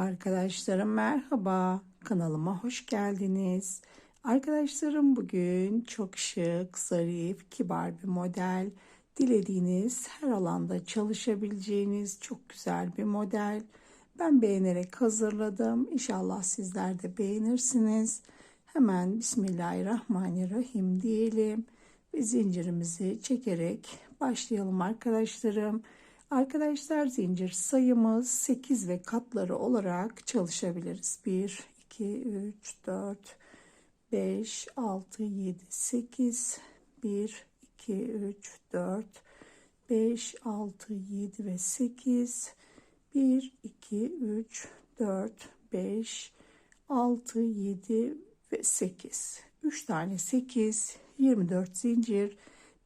Arkadaşlarım merhaba. Kanalıma hoş geldiniz. Arkadaşlarım bugün çok şık, zarif, kibar bir model. Dilediğiniz her alanda çalışabileceğiniz çok güzel bir model. Ben beğenerek hazırladım. İnşallah sizler de beğenirsiniz. Hemen Bismillahirrahmanirrahim diyelim ve zincirimizi çekerek başlayalım arkadaşlarım. Arkadaşlar zincir sayımız 8 ve katları olarak çalışabiliriz. 1, 2, 3, 4, 5, 6, 7, 8, 1, 2, 3, 4, 5, 6, 7 ve 8, 1, 2, 3, 4, 5, 6, 7 ve 8. 3 tane 8, 24 zincir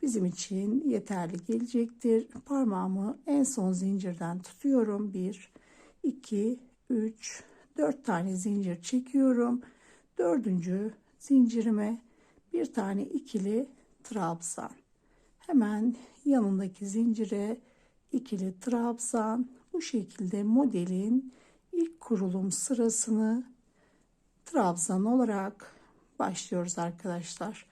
bizim için yeterli gelecektir. Parmağımı en son zincirden tutuyorum. 1, 2, 3, 4 tane zincir çekiyorum. Dördüncü zincirime bir tane ikili trabzan. Hemen yanındaki zincire ikili trabzan. Bu şekilde modelin ilk kurulum sırasını trabzan olarak başlıyoruz arkadaşlar.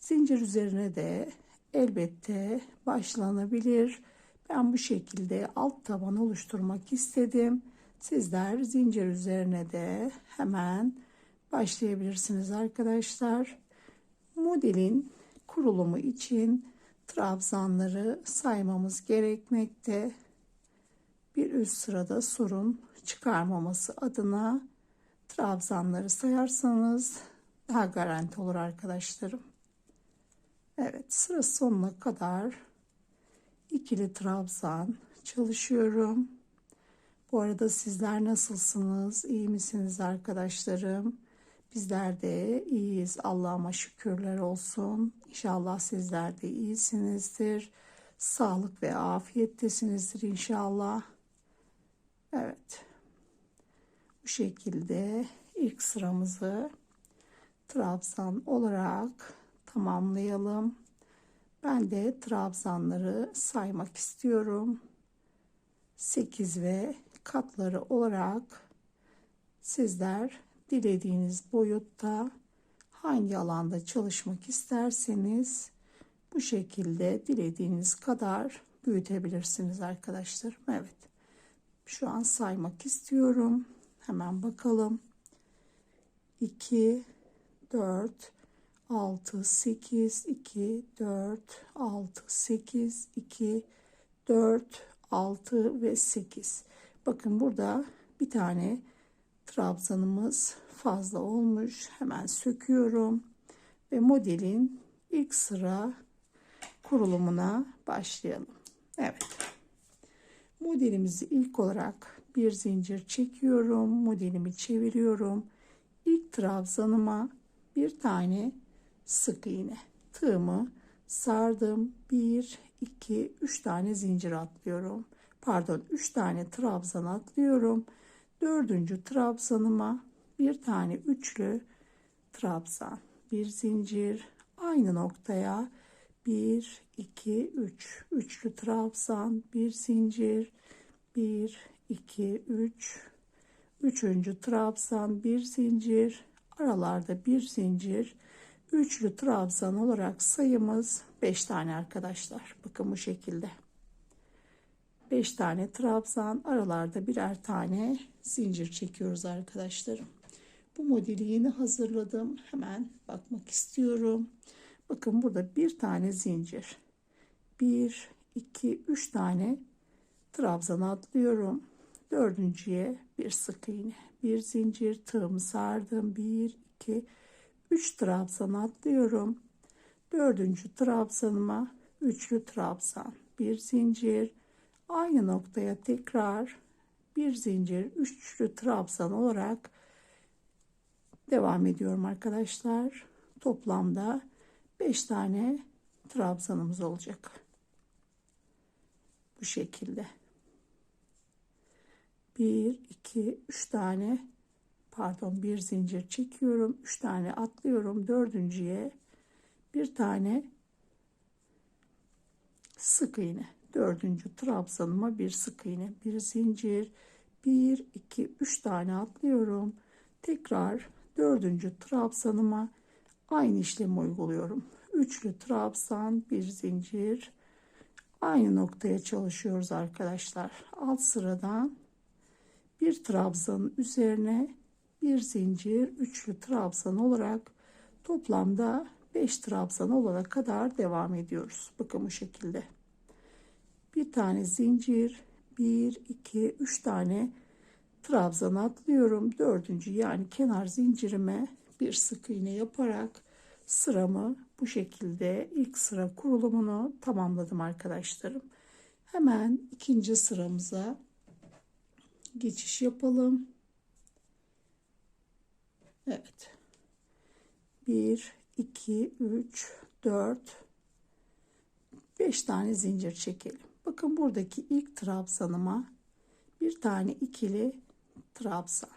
Zincir üzerine de elbette başlanabilir. Ben bu şekilde alt taban oluşturmak istedim. Sizler zincir üzerine de hemen başlayabilirsiniz arkadaşlar. Modelin kurulumu için trabzanları saymamız gerekmekte. Bir üst sırada sorun çıkarmaması adına trabzanları sayarsanız daha garanti olur arkadaşlarım. Evet sıra sonuna kadar ikili trabzan çalışıyorum. Bu arada sizler nasılsınız? İyi misiniz arkadaşlarım? Bizler de iyiyiz. Allah'ıma şükürler olsun. İnşallah sizler de iyisinizdir. Sağlık ve afiyettesinizdir inşallah. Evet. Bu şekilde ilk sıramızı trabzan olarak tamamlayalım. Ben de trabzanları saymak istiyorum. 8 ve katları olarak sizler dilediğiniz boyutta hangi alanda çalışmak isterseniz bu şekilde dilediğiniz kadar büyütebilirsiniz arkadaşlarım. Evet. Şu an saymak istiyorum. Hemen bakalım. 2 4 6 8 2 4 6 8 2 4 6 ve 8 bakın burada bir tane trabzanımız fazla olmuş. Hemen söküyorum ve modelin ilk sıra kurulumuna başlayalım. Evet. Modelimizi ilk olarak bir zincir çekiyorum modelimi çeviriyorum. İlk trabzanıma bir tane sık iğne. Tığımı sardım. 1 2 3 tane zincir atlıyorum. Pardon 3 tane trabzan atlıyorum. Dördüncü trabzanıma bir tane üçlü trabzan. Bir zincir. Aynı noktaya 1 2 3 üçlü trabzan bir zincir. 1 2 3 üçüncü trabzan bir zincir. Aralarda bir zincir Üçlü trabzan olarak sayımız 5 tane arkadaşlar. Bakın bu şekilde. 5 tane trabzan aralarda birer tane zincir çekiyoruz arkadaşlarım. Bu modeli yeni hazırladım. Hemen bakmak istiyorum. Bakın burada bir tane zincir. 1, 2, 3 tane trabzan atlıyorum. Dördüncüye bir sık iğne. Bir zincir tığımı sardım. 1, 2, 3 trabzan atlıyorum. Dördüncü trabzanıma üçlü trabzan, bir zincir, aynı noktaya tekrar bir zincir, üçlü trabzan olarak devam ediyorum arkadaşlar. Toplamda 5 tane trabzanımız olacak. Bu şekilde. 1 2 3 tane pardon bir zincir çekiyorum. Üç tane atlıyorum. Dördüncüye bir tane sık iğne. Dördüncü trabzanıma bir sık iğne. Bir zincir. 1 2 3 tane atlıyorum. Tekrar dördüncü trabzanıma aynı işlemi uyguluyorum. Üçlü trabzan, bir zincir. Aynı noktaya çalışıyoruz arkadaşlar. Alt sıradan bir trabzanın üzerine bir zincir, üçlü trabzan olarak toplamda 5 trabzan olana kadar devam ediyoruz. Bakın bu şekilde. Bir tane zincir, 1, 2, 3 tane trabzan atlıyorum. Dördüncü yani kenar zincirime bir sık iğne yaparak sıramı bu şekilde ilk sıra kurulumunu tamamladım arkadaşlarım. Hemen ikinci sıramıza geçiş yapalım. Evet. 1 2 3 4 5 tane zincir çekelim. Bakın buradaki ilk trabzanıma bir tane ikili trabzan.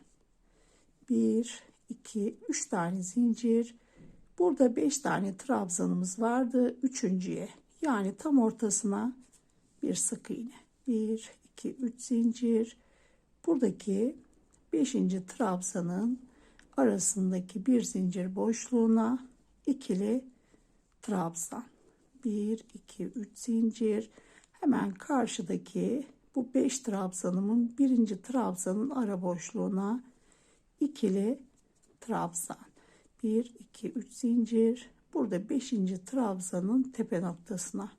1 2 3 tane zincir. Burada 5 tane trabzanımız vardı. Üçüncüye yani tam ortasına bir sık iğne. 1 2 3 zincir. Buradaki 5. trabzanın arasındaki bir zincir boşluğuna ikili trabzan. 1 2 3 zincir. Hemen karşıdaki bu 5 trabzanımın birinci trabzanın ara boşluğuna ikili trabzan. 1 2 3 zincir. Burada 5. trabzanın tepe noktasına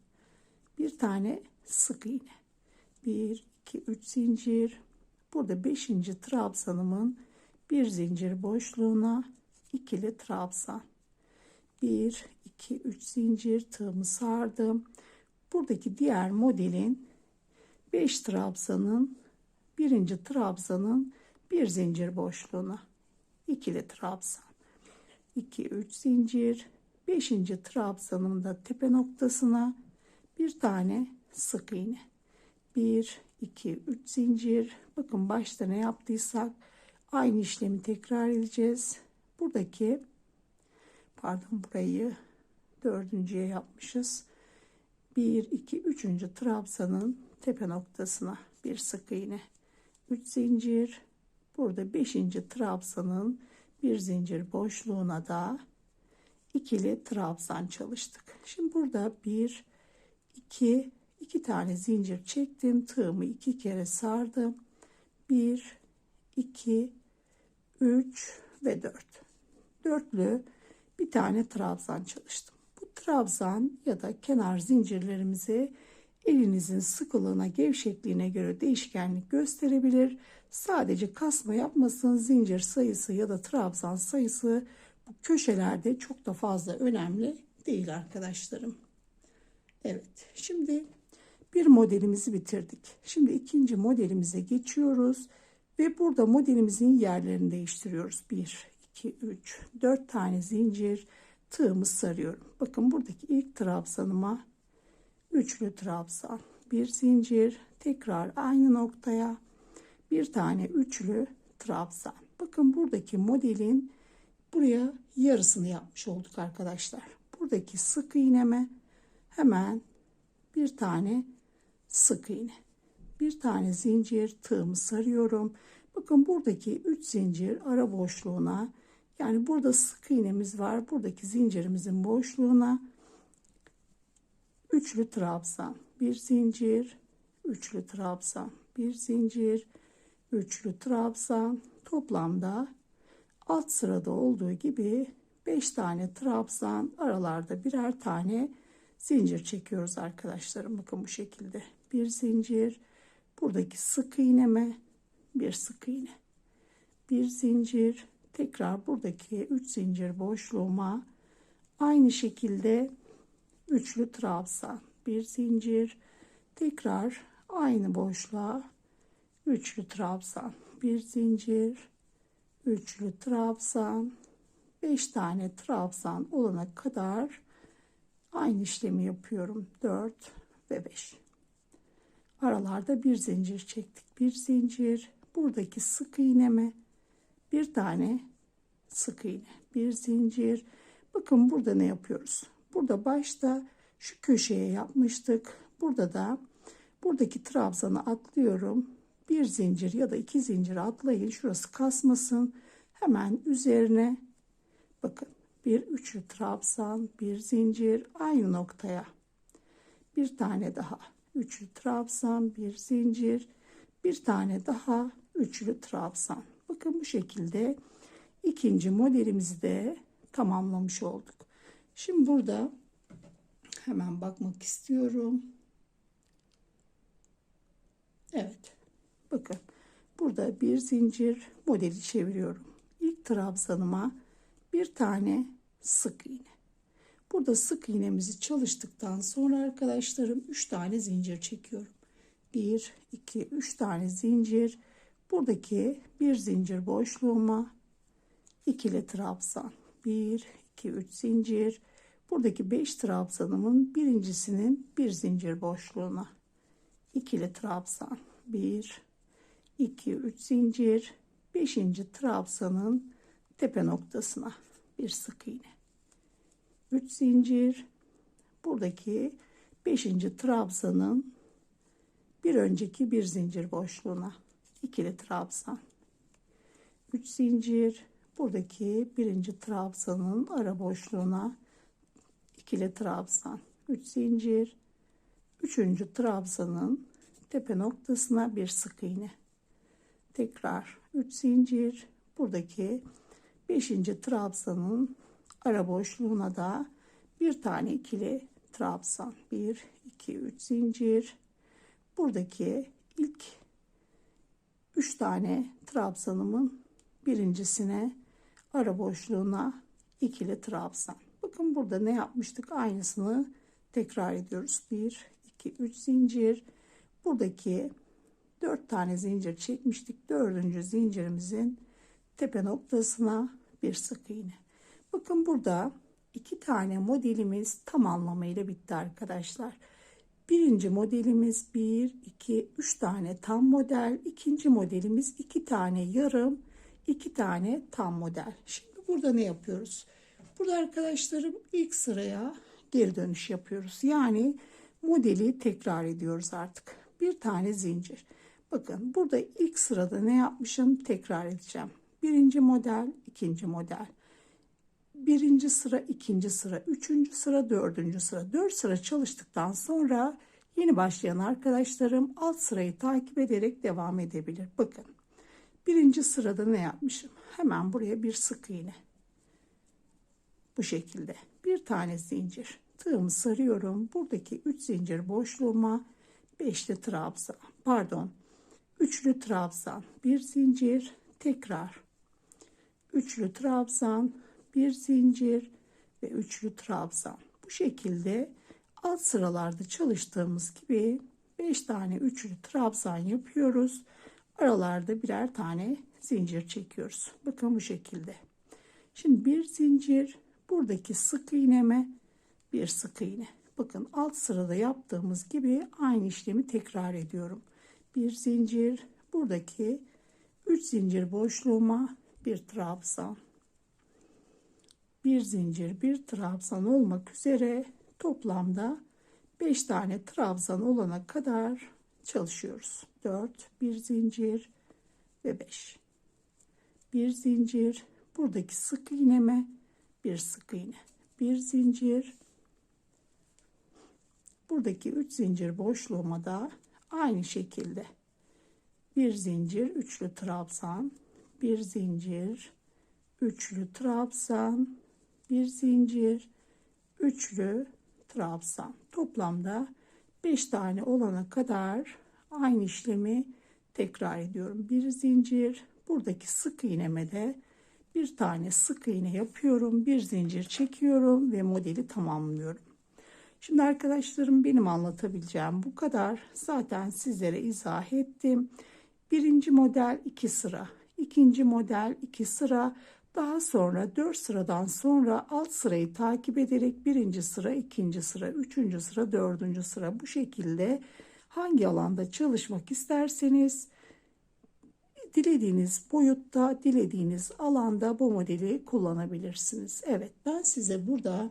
bir tane sık iğne. 1 2 3 zincir. Burada 5. trabzanımın bir zincir boşluğuna ikili trabzan. 1 2 3 zincir tığımı sardım. Buradaki diğer modelin 5 trabzanın birinci trabzanın bir zincir boşluğuna ikili trabzan. 2 3 zincir 5. trabzanın da tepe noktasına bir tane sık iğne. 1 2 3 zincir. Bakın başta ne yaptıysak aynı işlemi tekrar edeceğiz. Buradaki pardon burayı dördüncüye yapmışız. 1 2 3. trabzanın tepe noktasına bir sık iğne. 3 zincir. Burada 5. trabzanın bir zincir boşluğuna da ikili trabzan çalıştık. Şimdi burada 1 2 2 tane zincir çektim. Tığımı iki kere sardım. 1 2 3 ve 4. Dörtlü bir tane trabzan çalıştım. Bu trabzan ya da kenar zincirlerimizi elinizin sıkılığına, gevşekliğine göre değişkenlik gösterebilir. Sadece kasma yapmasın zincir sayısı ya da trabzan sayısı bu köşelerde çok da fazla önemli değil arkadaşlarım. Evet şimdi bir modelimizi bitirdik. Şimdi ikinci modelimize geçiyoruz ve burada modelimizin yerlerini değiştiriyoruz. 1, 2, 3, 4 tane zincir tığımı sarıyorum. Bakın buradaki ilk trabzanıma üçlü trabzan, bir zincir, tekrar aynı noktaya bir tane üçlü trabzan. Bakın buradaki modelin buraya yarısını yapmış olduk arkadaşlar. Buradaki sık iğneme hemen bir tane sık iğne. Bir tane zincir tığımı sarıyorum. Bakın buradaki 3 zincir ara boşluğuna yani burada sık iğnemiz var. Buradaki zincirimizin boşluğuna üçlü trabzan, bir zincir, üçlü trabzan, bir zincir, üçlü trabzan. Toplamda alt sırada olduğu gibi 5 tane trabzan, aralarda birer tane zincir çekiyoruz arkadaşlarım. Bakın bu şekilde. Bir zincir, buradaki sık iğneme bir sık iğne. Bir zincir, tekrar buradaki 3 zincir boşluğuma aynı şekilde üçlü trabzan bir zincir tekrar aynı boşluğa üçlü trabzan bir zincir üçlü trabzan 5 tane trabzan olana kadar aynı işlemi yapıyorum. 4 ve 5 aralarda bir zincir çektik bir zincir buradaki sık iğneme bir tane sık iğne bir zincir bakın burada ne yapıyoruz burada başta şu köşeye yapmıştık burada da buradaki trabzanı atlıyorum bir zincir ya da iki zincir atlayın. Şurası kasmasın. Hemen üzerine bakın bir üçlü trabzan, bir zincir aynı noktaya. Bir tane daha üçlü trabzan, bir zincir, bir tane daha üçlü trabzan. Bakın bu şekilde ikinci modelimizi de tamamlamış olduk. Şimdi burada hemen bakmak istiyorum. Evet. Bakın burada bir zincir modeli çeviriyorum. İlk trabzanıma bir tane sık iğne. Burada sık iğnemizi çalıştıktan sonra arkadaşlarım 3 tane zincir çekiyorum. 1 2 3 tane zincir. Buradaki bir zincir boşluğuma ikili trabzan. 1 2 3 zincir. Buradaki 5 trabzanımın birincisinin bir zincir boşluğuna ikili trabzan. 1 2 3 zincir. 5. trabzanın tepe noktasına bir sık iğne. 3 zincir. Buradaki 5. trabzanın bir önceki bir zincir boşluğuna ikili trabzan. 3 zincir. Buradaki birinci trabzanın ara boşluğuna ikili trabzan. 3 zincir. Üçüncü trabzanın tepe noktasına bir sık iğne. Tekrar 3 zincir. Buradaki 5. trabzanın ara boşluğuna da bir tane ikili trabzan. 1 2 3 zincir. Buradaki ilk 3 tane trabzanımın birincisine ara boşluğuna ikili trabzan. Bakın burada ne yapmıştık? Aynısını tekrar ediyoruz. 1 2 3 zincir. Buradaki 4 tane zincir çekmiştik. Dördüncü zincirimizin tepe noktasına bir sık iğne. Bakın burada iki tane modelimiz tam anlamıyla bitti arkadaşlar. Birinci modelimiz 1, 2, 3 tane tam model. İkinci modelimiz 2 tane yarım, 2 tane tam model. Şimdi burada ne yapıyoruz? Burada arkadaşlarım ilk sıraya geri dönüş yapıyoruz. Yani modeli tekrar ediyoruz artık. Bir tane zincir. Bakın burada ilk sırada ne yapmışım tekrar edeceğim. Birinci model, ikinci model. Birinci sıra, ikinci sıra, üçüncü sıra, dördüncü sıra. Dört sıra çalıştıktan sonra yeni başlayan arkadaşlarım alt sırayı takip ederek devam edebilir. Bakın birinci sırada ne yapmışım? Hemen buraya bir sık iğne. Bu şekilde bir tane zincir. Tığımı sarıyorum. Buradaki üç zincir boşluğuma beşli trabzan. Pardon. Üçlü trabzan. Bir zincir. Tekrar üçlü trabzan, bir zincir ve üçlü trabzan. Bu şekilde alt sıralarda çalıştığımız gibi 5 tane üçlü trabzan yapıyoruz. Aralarda birer tane zincir çekiyoruz. Bakın bu şekilde. Şimdi bir zincir buradaki sık iğneme bir sık iğne. Bakın alt sırada yaptığımız gibi aynı işlemi tekrar ediyorum. Bir zincir buradaki 3 zincir boşluğuma bir trabzan bir zincir bir trabzan olmak üzere toplamda 5 tane trabzan olana kadar çalışıyoruz. 4 bir zincir ve 5 bir zincir buradaki sık iğneme bir sık iğne. Bir zincir buradaki 3 zincir boşluğuma da aynı şekilde. Bir zincir üçlü trabzan. Bir zincir, üçlü trabzan, bir zincir, üçlü trabzan. Toplamda 5 tane olana kadar aynı işlemi tekrar ediyorum. Bir zincir, buradaki sık iğneme de bir tane sık iğne yapıyorum. Bir zincir çekiyorum ve modeli tamamlıyorum. Şimdi arkadaşlarım benim anlatabileceğim bu kadar. Zaten sizlere izah ettim. Birinci model iki sıra ikinci model iki sıra daha sonra dört sıradan sonra alt sırayı takip ederek birinci sıra, ikinci sıra, üçüncü sıra, dördüncü sıra bu şekilde hangi alanda çalışmak isterseniz dilediğiniz boyutta, dilediğiniz alanda bu modeli kullanabilirsiniz. Evet ben size burada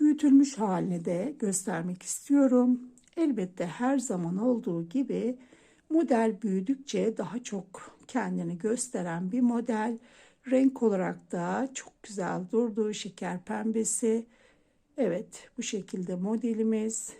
büyütülmüş halini de göstermek istiyorum. Elbette her zaman olduğu gibi Model büyüdükçe daha çok kendini gösteren bir model. Renk olarak da çok güzel durdu. Şeker pembesi. Evet bu şekilde modelimiz.